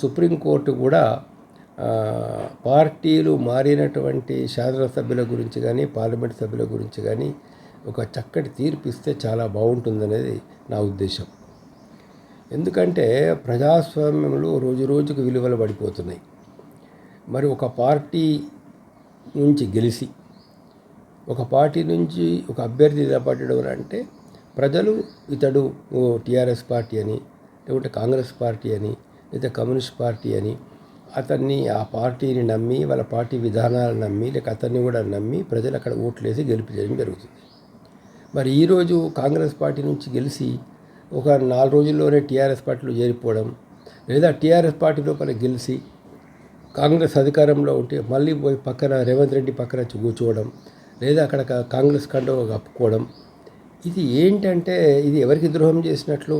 Supreme court కూడా పార్టీలు మారినటువంటి శాసనసభ్యుల గురించి కానీ పార్లమెంట్ సభ్యుల గురించి కానీ ఒక చక్కటి తీర్పు ఇస్తే చాలా బాగుంటుందనేది నా ఉద్దేశం. ఎందుకంటే ప్రజాస్వామ్యంలో రోజు రోజుకు విలువలు పడిపోతున్నాయి. మరి ఒక పార్టీ నుంచి గెలిచి ఒక పార్టీ నుంచి ఒక అభ్యర్థి నిలబడడం అంటే ప్రజలు ఇతడు టీఆర్ఎస్ పార్టీ అని లేకుంటే కాంగ్రెస్ పార్టీ అని లేదా కమ్యూనిస్ట్ పార్టీ అని అతన్ని ఆ పార్టీని నమ్మి వాళ్ళ పార్టీ విధానాలను నమ్మి లేక అతన్ని కూడా నమ్మి ప్రజలు అక్కడ ఓట్లేసి గెలిపించడం జరుగుతుంది. మరి ఈరోజు కాంగ్రెస్ పార్టీ నుంచి గెలిచి ఒక నాలుగు రోజుల్లోనే టీఆర్ఎస్ పార్టీలో చేరిపోవడం లేదా టీఆర్ఎస్ పార్టీ లోపల గెలిచి కాంగ్రెస్ అధికారంలో ఉంటే మళ్ళీ పోయి పక్కన రేవంత్ రెడ్డి పక్కన వచ్చి కూర్చోవడం లేదా అక్కడ కాంగ్రెస్ కండో కప్పుకోవడం ఇది ఏంటంటే ఇది ఎవరికి ద్రోహం చేసినట్లు?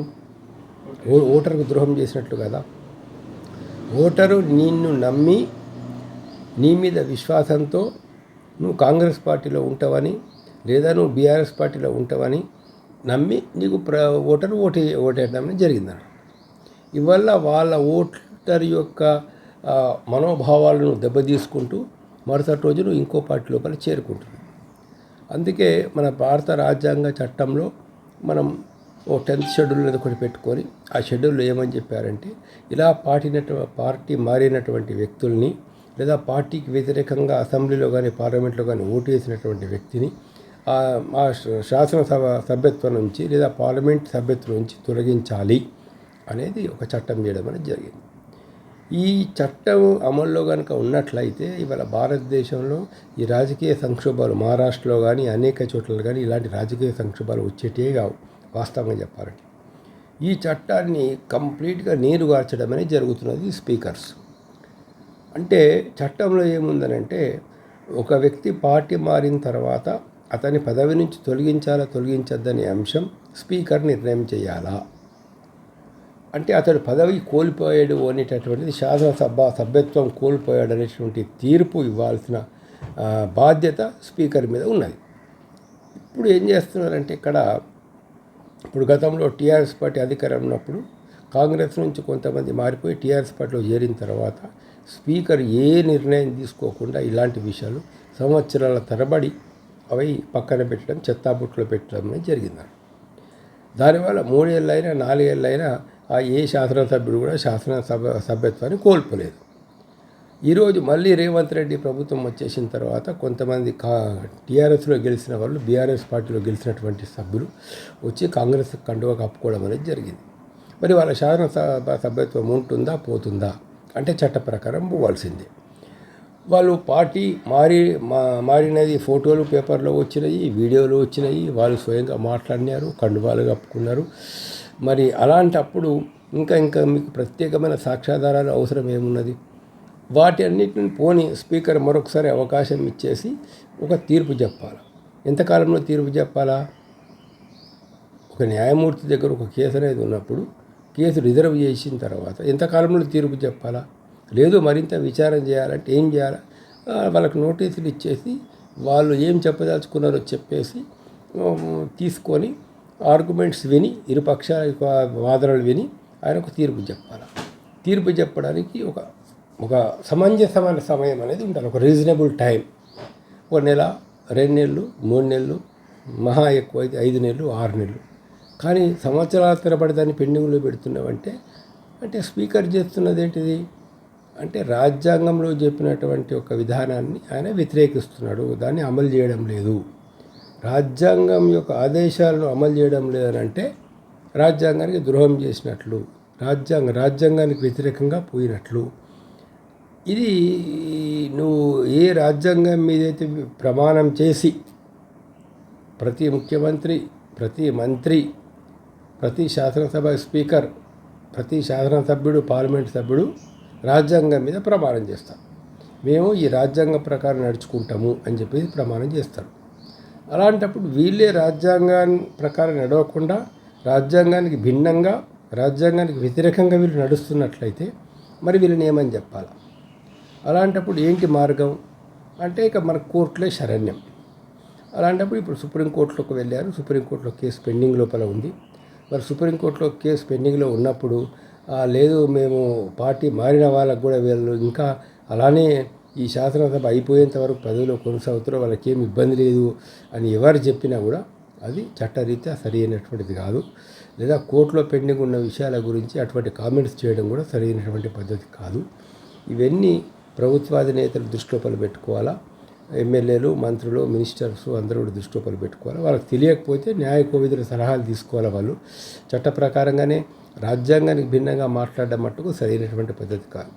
ఓటరుకు ద్రోహం చేసినట్లు కదా. ఓటరు నిన్ను నమ్మి నీ మీద విశ్వాసంతో నువ్వు కాంగ్రెస్ పార్టీలో ఉంటావని లేదా నువ్వు బీఆర్ఎస్ పార్టీలో ఉంటావని నమ్మి నీకు ప్ర ఓటరు ఓటే ఓటేయడం జరిగిందన్న ఇవల్ల వాళ్ళ ఓటర్ యొక్క మనోభావాలను దెబ్బతీసుకుంటూ మరుసటి రోజు నువ్వు ఇంకో పార్టీ లోపల చేరుకుంటుంది అందుకే మన భారత రాజ్యాంగ చట్టంలో మనం ఓ టెన్త్ షెడ్యూల్ అనేది ఒకటి పెట్టుకొని ఆ షెడ్యూల్లో ఏమని చెప్పారంటే ఇలా పాటినటువంటి పార్టీ మారినటువంటి వ్యక్తుల్ని లేదా పార్టీకి వ్యతిరేకంగా అసెంబ్లీలో కానీ పార్లమెంట్లో కానీ ఓటు వేసినటువంటి వ్యక్తిని ఆ శాసనసభ సభ్యత్వం నుంచి లేదా పార్లమెంట్ సభ్యత్వం నుంచి తొలగించాలి అనేది ఒక చట్టం చేయడం అనేది జరిగింది. ఈ చట్టం అమల్లో కనుక ఉన్నట్లయితే ఇవాళ భారతదేశంలో ఈ రాజకీయ సంక్షోభాలు మహారాష్ట్రలో కానీ అనేక చోట్ల కానీ ఇలాంటి రాజకీయ సంక్షోభాలు వచ్చేటే కావు. వాస్తవంగా చెప్పాలంటే. ఈ చట్టాన్ని కంప్లీట్గా నీరు జరుగుతున్నది స్పీకర్స్. అంటే చట్టంలో ఏముందనంటే ఒక వ్యక్తి పార్టీ మారిన తర్వాత అతని పదవి నుంచి తొలగించాలా తొలగించద్దనే అంశం స్పీకర్ నిర్ణయం చేయాలా? అంటే అతడు పదవి కోల్పోయాడు అనేటటువంటిది శాసనసభ సభ్యత్వం కోల్పోయాడు అనేటువంటి తీర్పు ఇవ్వాల్సిన బాధ్యత స్పీకర్ మీద ఉన్నది. ఇప్పుడు ఏం చేస్తున్నారంటే ఇక్కడ ఇప్పుడు గతంలో టీఆర్ఎస్ పార్టీ అధికారం ఉన్నప్పుడు కాంగ్రెస్ నుంచి కొంతమంది మారిపోయి టీఆర్ఎస్ పార్టీలో చేరిన తర్వాత స్పీకర్ ఏ నిర్ణయం తీసుకోకుండా ఇలాంటి విషయాలు సంవత్సరాల తరబడి అవి పక్కన పెట్టడం చెత్తాబుట్లో పెట్టడం జరిగింది దానివల్ల మూడేళ్ళైనా నాలుగేళ్ళైనా ఆ ఏ శాసనసభ్యుడు కూడా శాసనసభ సభ్యత్వాన్ని కోల్పోలేదు. ఈరోజు మళ్ళీ రేవంత్ రెడ్డి ప్రభుత్వం వచ్చేసిన తర్వాత కొంతమంది కా టీఆర్ఎస్లో గెలిచిన వాళ్ళు బీఆర్ఎస్ పార్టీలో గెలిచినటువంటి సభ్యులు వచ్చి కాంగ్రెస్ కండువా కప్పుకోవడం అనేది జరిగింది. మరి వాళ్ళ శాసనసభ సభ్యత్వం ఉంటుందా పోతుందా అంటే చట్ట ప్రకారం పోవాల్సిందే. వాళ్ళు పార్టీ మారి మా మారినది ఫోటోలు పేపర్లో వచ్చినాయి వీడియోలు వచ్చినాయి వాళ్ళు స్వయంగా మాట్లాడినారు కండువాలు కప్పుకున్నారు. మరి అలాంటప్పుడు ఇంకా ఇంకా మీకు ప్రత్యేకమైన సాక్ష్యాధారాలు అవసరం ఏమున్నది? వాటి అన్నిటిని పోని స్పీకర్ మరొకసారి అవకాశం ఇచ్చేసి ఒక తీర్పు చెప్పాలి. ఎంతకాలంలో తీర్పు చెప్పాలా? ఒక న్యాయమూర్తి దగ్గర ఒక కేసు అనేది ఉన్నప్పుడు కేసు రిజర్వ్ చేసిన తర్వాత ఎంతకాలంలో తీర్పు చెప్పాలా? లేదు మరింత విచారం చేయాలంటే ఏం చేయాలా? వాళ్ళకి నోటీసులు ఇచ్చేసి వాళ్ళు ఏం చెప్పదలుచుకున్నారో చెప్పేసి తీసుకొని ఆర్గ్యుమెంట్స్ విని ఇరుపక్ష వాదనలు విని ఆయన ఒక తీర్పు చెప్పాలి? తీర్పు చెప్పడానికి ఒక ఒక సమంజసమైన సమయం అనేది ఉండాలి. ఒక రీజనబుల్ టైం ఒక నెల రెండు నెలలు మూడు నెలలు మహా ఎక్కువ అయితే ఐదు నెలలు ఆరు నెలలు. కానీ సంవత్సరాల తరబడి దాన్ని పెండింగ్లో పెడుతున్నామంటే అంటే స్పీకర్ చేస్తున్నది ఏంటిది? అంటే రాజ్యాంగంలో చెప్పినటువంటి ఒక విధానాన్ని ఆయన వ్యతిరేకిస్తున్నాడు. దాన్ని అమలు చేయడం లేదు. రాజ్యాంగం యొక్క ఆదేశాలను అమలు చేయడం లేదనంటే రాజ్యాంగానికి ద్రోహం చేసినట్లు రాజ్యాంగ రాజ్యాంగానికి వ్యతిరేకంగా పోయినట్లు. ఇది నువ్వు ఏ రాజ్యాంగం మీదైతే ప్రమాణం చేసి ప్రతి ముఖ్యమంత్రి ప్రతి మంత్రి ప్రతి శాసనసభ స్పీకర్ ప్రతి శాసనసభ్యుడు పార్లమెంట్ సభ్యుడు రాజ్యాంగం మీద ప్రమాణం చేస్తాం మేము ఈ రాజ్యాంగం ప్రకారం నడుచుకుంటాము అని చెప్పేసి ప్రమాణం చేస్తారు. అలాంటప్పుడు వీళ్ళే రాజ్యాంగాన్ని ప్రకారం నడవకుండా రాజ్యాంగానికి భిన్నంగా రాజ్యాంగానికి వ్యతిరేకంగా వీళ్ళు నడుస్తున్నట్లయితే మరి వీళ్ళని ఏమని చెప్పాలి? అలాంటప్పుడు ఏంటి మార్గం? అంటే ఇక మన కోర్టులే శరణ్యం. అలాంటప్పుడు ఇప్పుడు సుప్రీంకోర్టులోకి వెళ్ళారు. సుప్రీంకోర్టులో కేసు పెండింగ్ లోపల ఉంది. మరి సుప్రీంకోర్టులో కేసు పెండింగ్లో ఉన్నప్పుడు లేదు మేము పార్టీ మారిన వాళ్ళకు కూడా వీళ్ళు ఇంకా అలానే ఈ శాసనసభ అయిపోయేంత వరకు పదవిలో కొనసాగుతారో వాళ్ళకి ఏమి ఇబ్బంది లేదు అని ఎవరు చెప్పినా కూడా అది చట్టరీత్యా సరి అయినటువంటిది కాదు. లేదా కోర్టులో పెండింగ్ ఉన్న విషయాల గురించి అటువంటి కామెంట్స్ చేయడం కూడా సరైనటువంటి పద్ధతి కాదు. ఇవన్నీ ప్రభుత్వాధినేతలు దృష్టిలో పెట్టుకోవాలా ఎమ్మెల్యేలు మంత్రులు మినిస్టర్స్ అందరూ కూడా దృష్టిలో పెట్టుకోవాలి వాళ్ళకి తెలియకపోతే న్యాయ కోవిధుల సలహాలు తీసుకోవాలి వాళ్ళు? చట్ట ప్రకారంగానే రాజ్యాంగానికి భిన్నంగా మాట్లాడడం మట్టుకు సరైనటువంటి పద్ధతి కాదు.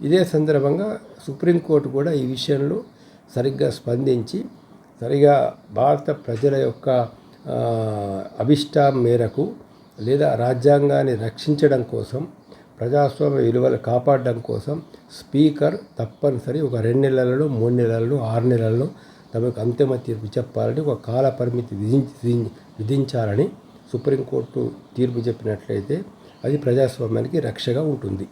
ఇదే సందర్భంగా సుప్రీంకోర్టు కూడా ఈ విషయంలో సరిగ్గా స్పందించి సరిగా భారత ప్రజల యొక్క ఆ, అభిష్టం మేరకు లేదా రాజ్యాంగాన్ని రక్షించడం కోసం ప్రజాస్వామ్య విలువలు కాపాడడం కోసం స్పీకర్ తప్పనిసరి ఒక రెండు నెలలలో మూడు నెలలలో ఆరు నెలల్లో తమకు అంతిమ తీర్పు చెప్పాలని ఒక కాల పరిమితి విధించి విధించాలని సుప్రీంకోర్టు తీర్పు చెప్పినట్లయితే అది ప్రజాస్వామ్యానికి రక్షగా ఉంటుంది.